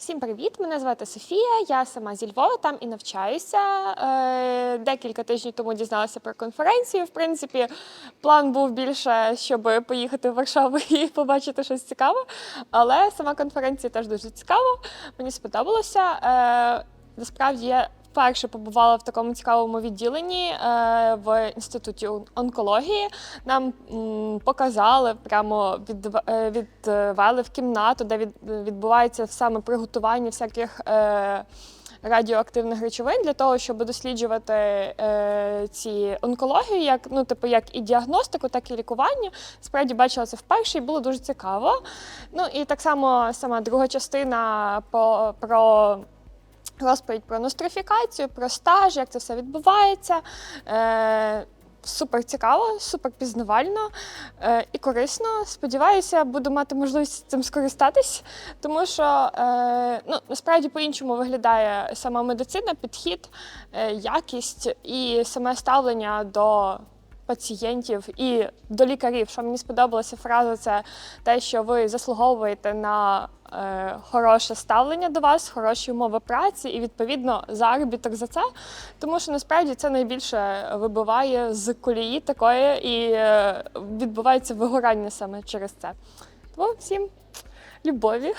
Всім привіт! Мене звати Софія. Я сама зі Львова там і навчаюся. Е, Декілька тижнів тому дізналася про конференцію. В принципі, план був більше, щоб поїхати в Варшаву і побачити щось цікаве. Але сама конференція теж дуже цікава. Мені сподобалося. Е, Насправді вперше побувала в такому цікавому відділенні е, в інституті онкології. Нам показали, прямо відв- е, відвели в кімнату, де від, відбувається саме приготування всяких. Е, Радіоактивних речовин для того, щоб досліджувати е, ці онкологію, як ну, типу, як і діагностику, так і лікування. Справді бачила це вперше і було дуже цікаво. Ну і так само сама друга частина по, про розповідь про нострифікацію, про стаж, як це все відбувається. Е, Супер цікаво, супер пізнавально е, і корисно. Сподіваюся, буду мати можливість цим скористатись, тому що е, ну, насправді по-іншому виглядає сама медицина, підхід, е, якість і саме ставлення до пацієнтів і до лікарів. Що мені сподобалася фраза, це те, що ви заслуговуєте на е, хороше ставлення до вас, хороші умови праці і відповідно заробіток за це. Тому що насправді це найбільше вибиває з колії такої і е, відбувається вигорання саме через це. Тому всім любові.